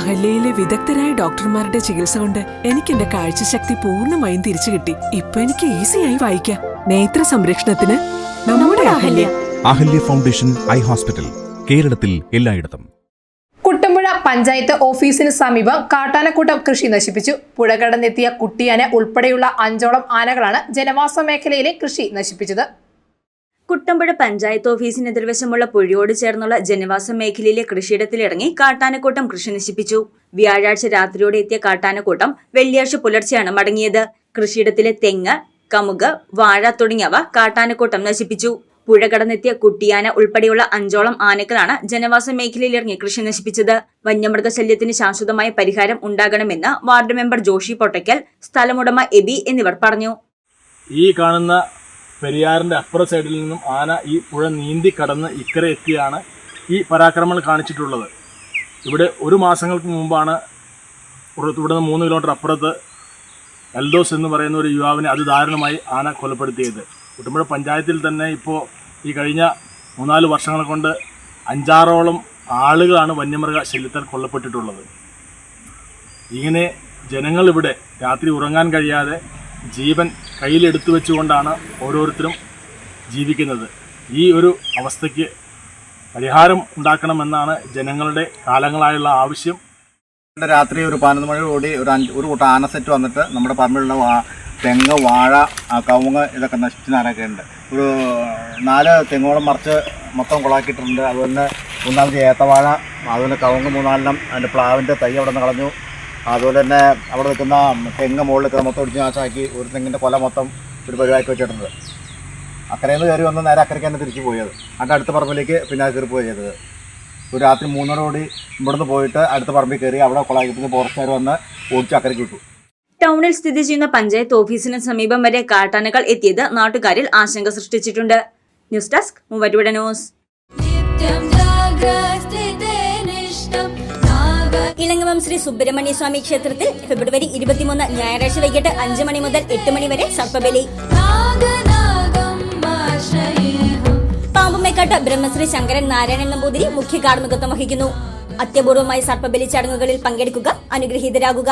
അഹല്യയിലെ വിദഗ്ധരായ ഡോക്ടർമാരുടെ ചികിത്സ കൊണ്ട് എനിക്ക് എന്റെ കാഴ്ചശക്തി പൂർണമായും തിരിച്ചു കിട്ടി. ഇപ്പൊ എനിക്ക് ഈസിയായി വായിക്കാം. നേത്ര സംരക്ഷണത്തിന് നമ്മുടെ Ahalya. Ahalya foundation eye hospital കേരളത്തിൽ എല്ലായിടത്തും. കുട്ടമ്പുഴ പഞ്ചായത്ത് ഓഫീസിന് സമീപം കാട്ടാനക്കൂട്ടം കൃഷി നശിപ്പിച്ചു. പുഴ കടന്നെത്തിയ കുട്ടിയാന ഉൾപ്പെടെയുള്ള അഞ്ചോളം ആനകളാണ് ജനവാസ മേഖലയിലെ കൃഷി നശിപ്പിച്ചത്. കുട്ടമ്പുഴ പഞ്ചായത്ത് ഓഫീസിന് എതിർവശമുള്ള പുഴയോട് ചേർന്നുള്ള ജനവാസ മേഖലയിലെ കൃഷിയിടത്തിലിറങ്ങി കാട്ടാനക്കൂട്ടം കൃഷി നശിപ്പിച്ചു. വ്യാഴാഴ്ച രാത്രിയോടെ എത്തിയ കാട്ടാനക്കൂട്ടം വെള്ളിയാഴ്ച പുലർച്ചെയാണ് മടങ്ങിയത്. കൃഷിയിടത്തിലെ തെങ്ങ് കമുക് വാഴ തുടങ്ങിയവ കാട്ടാനക്കൂട്ടം നശിപ്പിച്ചു. പുഴ കടന്നെത്തിയ കുട്ടിയാന ഉൾപ്പെടെയുള്ള അഞ്ചോളം ആനകളാണ് ജനവാസ മേഖലയിലിറങ്ങി കൃഷി നശിപ്പിച്ചത്. വന്യമൃഗശല്യത്തിന് ശാശ്വതമായ പരിഹാരം ഉണ്ടാകണമെന്ന് വാർഡ് മെമ്പർ ജോഷി പൊട്ടയ്ക്കൽ സ്ഥലമുടമ എബി എന്നിവർ പറഞ്ഞു. ഈ കാണുന്ന പെരിയാറിന്റെ അപ്പുറ സൈഡിൽ നിന്നും ആന ഈ പുഴ നീന്തി കടന്ന് ഇക്കരെ എത്തിയാണ് ഈ പരാക്രമങ്ങൾ കാണിച്ചിട്ടുള്ളത്. ഇവിടെ ഒരു മാസങ്ങൾക്ക് മുമ്പാണ് ഇവിടെ നിന്ന് മൂന്ന് കിലോമീറ്റർ അപ്പുറത്ത് എൽദോസ് എന്ന് പറയുന്ന ഒരു യുവാവിനെ അതിദാരുണമായി ആന കൊലപ്പെടുത്തിയത്. കുട്ടമ്പുഴ പഞ്ചായത്തിൽ തന്നെ ഇപ്പോൾ ഈ കഴിഞ്ഞ മൂന്നാൽ വർഷങ്ങൾ കൊണ്ട് അഞ്ചാറോളം ആളുകളാണ് വന്യമൃഗ ശല്യത്താൽ കൊല്ലപ്പെട്ടിട്ടുള്ളത്. ഇങ്ങനെ ജനങ്ങളിവിടെ രാത്രി ഉറങ്ങാൻ കഴിയാതെ ജീവൻ കയ്യിലെടുത്തു വെച്ചുകൊണ്ടാണ് ഓരോരുത്തരും ജീവിക്കുന്നത്. ഈ ഒരു അവസ്ഥയ്ക്ക് പരിഹാരം ഉണ്ടാക്കണമെന്നാണ് ജനങ്ങളുടെ കാലങ്ങളായുള്ള ആവശ്യം. രാത്രി ഒരു പതിനൊന്ന് മണിയോടുകൂടി ഒരു അഞ്ച് ഒരു കൂട്ടം ആനസെറ്റ് വന്നിട്ട് നമ്മുടെ പറമ്പിലുള്ള വാ തെങ്ങ് വാഴ കവുങ്ങ് ഇതൊക്കെ നശിച്ച് നാനൊക്കെ ഉണ്ട് ഒരു നാല് തെങ്ങോളം മറിച്ച് മൊത്തം കുളാക്കിയിട്ടുണ്ട്. അതുപോലെ മൂന്നാമത് ഏത്തവാഴ അതുപോലെ കവുങ്ങ് മൂന്നാലെണ്ണം അതിന്റെ പ്ലാവിന്റെ തൈ അവിടെ നിന്ന് കളഞ്ഞു. അതുപോലെ തന്നെ അവിടെ നിൽക്കുന്ന തെങ്ങ് മുകളിൽ മൊത്തം ഒടിച്ച് നാശമാക്കി ഒരു തെങ്ങിന്റെ കൊല മൊത്തം ഒരു പരിവാക്കി വെച്ചിട്ടുണ്ട്. അക്കരയിൽ നിന്ന് കയറി വന്ന് നേരെ അക്കരയ്ക്ക് തന്നെ തിരിച്ചു പോയത്. അതിന്റെ അടുത്ത പറമ്പിലേക്ക് പിന്നെ കയറി പോയി ചെയ്തത്. ഒരു രാത്രി മൂന്നോടുകൂടി ഇവിടുന്ന് പോയിട്ട് അടുത്ത പറമ്പിൽ കയറി അവിടെ കൊളാക്കി ഫോറസ്റ്റുകാർ വന്ന് ഓടിച്ച് അക്കരയ്ക്ക് വിട്ടു. ടൗണിൽ സ്ഥിതി ചെയ്യുന്ന പഞ്ചായത്ത് ഓഫീസിന് സമീപം വരെ കാട്ടാനകൾ എത്തിയത് നാട്ടുകാരിൽ ആശങ്ക സൃഷ്ടിച്ചിട്ടുണ്ട്. News desk Muvattupuzha news. Elangavam Sri Subrahmanya Swamy ക്ഷേത്രത്തിൽ ഫെബ്രുവരി ഇരുപത്തിമൂന്ന് ഞായറാഴ്ച വൈകിട്ട് അഞ്ചു മണി മുതൽ എട്ട് മണി വരെ സർപ്പബലി. പാമ്പുമേക്കാട്ട് ബ്രഹ്മശ്രീ ശങ്കരൻ നാരായണൻ നമ്പൂതിരി മുഖ്യ കാർമ്മികത്വം വഹിക്കുന്നു. അത്യപൂർവമായ സർപ്പബലി ചടങ്ങുകളിൽ പങ്കെടുക്കുക അനുഗ്രഹീതരാകുക.